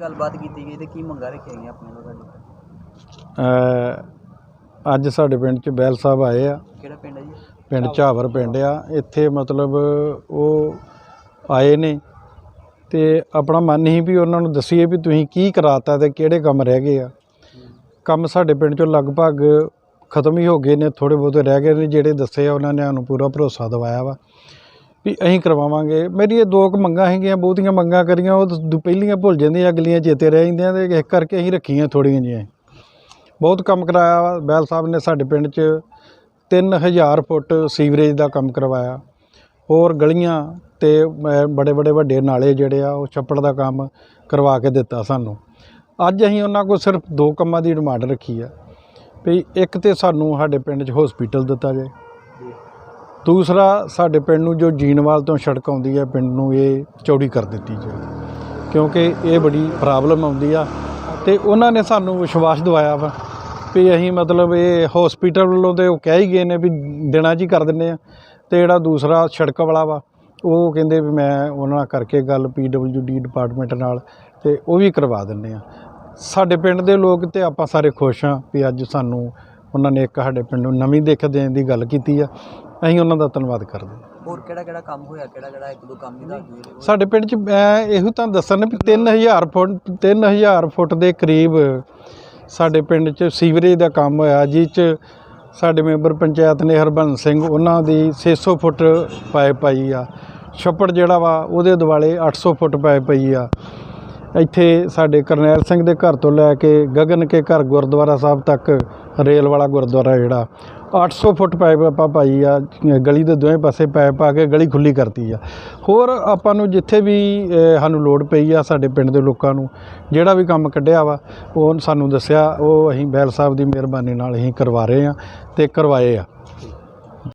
ਗੱਲਬਾਤ ਕੀਤੀ ਗਈ ਤੇ ਕੀ ਮੰਗਾਂ ਰੱਖੀਆਂ ਗਈਆਂ ਆਪਣੇ ਵੱਲੋਂ ਤੁਹਾਡੇ ਅ, ਅੱਜ ਸਾਡੇ ਪਿੰਡ 'ਚ ਬੈਲ ਸਾਹਿਬ ਆਏ ਆ। ਕਿਹੜਾ ਪਿੰਡ ਹੈ ਜੀ? ਪਿੰਡ ਝਾਵਰ ਪਿੰਡ ਆ। ਇੱਥੇ ਮਤਲਬ ਉਹ ਆਏ ਨੇ ਤੇ ਆਪਣਾ ਮਨ ਹੀ ਵੀ ਉਹਨਾਂ ਨੂੰ ਦੱਸੀਏ ਵੀ ਤੁਸੀਂ ਕੀ ਕਰਾਤਾ ਤੇ ਕਿਹੜੇ ਕੰਮ ਰਹਿ ਗਏ ਆ। ਕੰਮ ਸਾਡੇ ਪਿੰਡ 'ਚੋਂ ਲਗਭਗ ਖਤਮ ਹੀ ਹੋ ਗਏ ਨੇ ਥੋੜੇ ਬਹੁਤੇ ਰਹਿ ਗਏ ਨੇ ਜਿਹੜੇ ਦੱਸੇ ਆ ਉਹਨਾਂ ਨੇ ਸਾਨੂੰ ਪੂਰਾ ਭਰੋਸਾ ਦਿਵਾਇਆ ਵਾ। ਵੀ ਅਸੀਂ ਕਰਵਾਵਾਂਗੇ। ਮੇਰੀ ਇਹ ਦੋ ਕੁ ਮੰਗਾਂ ਹੈਗੀਆਂ ਬਹੁਤੀਆਂ ਮੰਗਾਂ ਕਰੀਆਂ, ਉਹ ਤਾਂ ਦੂ- ਪਹਿਲੀਆਂ ਭੁੱਲ ਜਾਂਦੀਆਂ, ਅਗਲੀਆਂ ਚੇਤੇ ਰਹਿ ਜਾਂਦੀਆਂ ਤੇ ਇਸ ਕਰਕੇ ਅਸੀਂ ਰੱਖੀਆਂ ਥੋੜ੍ਹੀਆਂ ਜਿਹੀਆਂ। ਬਹੁਤ ਕੰਮ ਕਰਾਇਆ ਵਾ ਬੈਲ ਸਾਹਿਬ ਨੇ ਸਾਡੇ ਪਿੰਡ 'ਚ 3000 ਫੁੱਟ ਸੀਵਰੇਜ ਦਾ ਕੰਮ ਕਰਵਾਇਆ। ਹੋਰ ਗਲੀਆਂ ਤੇ ਬੜੇ ਬੜੇ ਵੱਡੇ ਨਾਲੇ ਜਿਹੜੇ ਆ, ਉਹ ਛੱਪੜ ਦਾ ਕੰਮ ਕਰਵਾ ਕੇ ਦਿੱਤਾ ਸਾਨੂੰ। ਅੱਜ ਅਸੀਂ ਉਹਨਾਂ ਕੋਲ ਸਿਰਫ ਦੋ ਕੰਮਾਂ ਦੀ ਡਿਮਾਂਡ ਰੱਖੀ ਆ, ਵੀ ਇੱਕ ਤੇ ਸਾਨੂੰ ਸਾਡੇ ਪਿੰਡ 'ਚ ਹਸਪੀਟਲ ਦਿੱਤਾ ਜਾਏ। ਦੂਸਰਾ, ਸਾਡੇ ਪਿੰਡ ਨੂੰ ਜੋ ਜੀਨਵਾਲ ਤੋਂ ਸੜਕ ਆਉਂਦੀ ਹੈ, ਪਿੰਡ ਨੂੰ ਇਹ ਚੌੜੀ ਕਰ ਦਿੱਤੀ ਜਾਏ, ਕਿਉਂਕਿ ਇਹ ਬੜੀ ਪ੍ਰੋਬਲਮ ਆਉਂਦੀ ਆ ਤੇ ਉਹਨਾਂ ਨੇ ਸਾਨੂੰ ਵਿਸ਼ਵਾਸ ਦਵਾਇਆ ਵਾ ਵੀ ਅਸੀਂ ਮਤਲਬ ਇਹ ਹਸਪੀਟਲ ਵੱਲੋਂ ਤੇ ਉਹ ਕਹਿ ਹੀ ਗਏ ਨੇ ਵੀ ਦਿਨਾਂ ਜੀ ਕਰ ਦਿੰਦੇ ਆ। ਤੇ ਜਿਹੜਾ ਦੂਸਰਾ ਸੜਕ ਵਾਲਾ ਵਾ, ਉਹ ਕਹਿੰਦੇ ਵੀ ਮੈਂ ਉਹਨਾਂ ਕਰਕੇ ਗੱਲ ਡੀ ਡਿਪਾਰਟਮੈਂਟ ਨਾਲ ਤੇ ਉਹ ਵੀ ਕਰਵਾ ਦਿੰਦੇ ਆ। ਸਾਡੇ ਪਿੰਡ ਦੇ ਲੋਕ ਤੇ ਆਪਾਂ ਸਾਰੇ ਖੁਸ਼ ਹਾਂ ਵੀ ਅੱਜ ਸਾਨੂੰ ਉਹਨਾਂ ਨੇ ਇੱਕ ਸਾਡੇ ਪਿੰਡ ਨੂੰ ਨਵੀਂ ਦਿੱਖ ਦੇਣ ਦੀ ਗੱਲ ਕੀਤੀ ਆ। ਅਸੀਂ ਉਹਨਾਂ ਦਾ ਧੰਨਵਾਦ ਕਰਦੇ ਹਾਂ। ਹੋਰ ਕਿਹੜਾ ਕਿਹੜਾ ਕੰਮ ਹੋਇਆ? ਕਿਹੜਾ ਕਿਹੜਾ ਇੱਕ ਦੋ ਕੰਮ ਹੀ ਦੱਸ ਦਿਓ ਸਾਡੇ ਪਿੰਡ 'ਚ ਮੈਂ ਇਹੋ ਤਾਂ ਦੱਸਣ ਵੀ 3000 ਫੁੱਟ 3000 ਫੁੱਟ ਦੇ ਕਰੀਬ ਸਾਡੇ ਪਿੰਡ 'ਚ ਸੀਵਰੇਜ ਦਾ ਕੰਮ ਹੋਇਆ ਜਿਸ 'ਚ ਸਾਡੇ ਮੈਂਬਰ ਪੰਚਾਇਤ ਨੇ ਹਰਬੰਸ ਸਿੰਘ ਉਹਨਾਂ ਦੀ 600 ਫੁੱਟ ਪਾਈਪ ਪਾਈ ਆ। ਛੱਪੜ ਜਿਹੜਾ ਵਾ ਉਹਦੇ ਦੁਆਲੇ 800 ਫੁੱਟ ਪਾਈਪ ਪਈ ਆ। ਇੱਥੇ ਸਾਡੇ ਕਰਨੈਲ ਸਿੰਘ ਦੇ ਘਰ ਤੋਂ ਲੈ ਕੇ ਗਗਨ ਕੇ ਘਰ ਗੁਰਦੁਆਰਾ ਸਾਹਿਬ ਤੱਕ ਰੇਲ ਵਾਲਾ ਗੁਰਦੁਆਰਾ ਜਿਹੜਾ 800 ਫੁੱਟ ਪਾਈਪ ਆਪਾਂ ਪਾਈ ਆ, ਗਲੀ ਦੇ ਦੋਵੇਂ ਪਾਸੇ ਪਾਈਪ ਪਾ ਕੇ ਗਲੀ ਖੁੱਲੀ ਕਰਤੀ ਆ। ਹੋਰ ਆਪਾਂ ਨੂੰ ਜਿੱਥੇ ਵੀ ਸਾਨੂੰ ਲੋੜ ਪਈ ਆ ਸਾਡੇ ਪਿੰਡ ਦੇ ਲੋਕਾਂ ਨੂੰ, ਜਿਹੜਾ ਵੀ ਕੰਮ ਕੱਢਿਆ ਵਾ, ਉਹ ਸਾਨੂੰ ਦੱਸਿਆ, ਉਹ ਅਸੀਂ ਬੈਲ ਸਾਹਿਬ ਦੀ ਮਿਹਰਬਾਨੀ ਨਾਲ ਅਸੀਂ ਕਰਵਾ ਰਹੇ ਆ ਤੇ ਕਰਵਾਏ ਆ।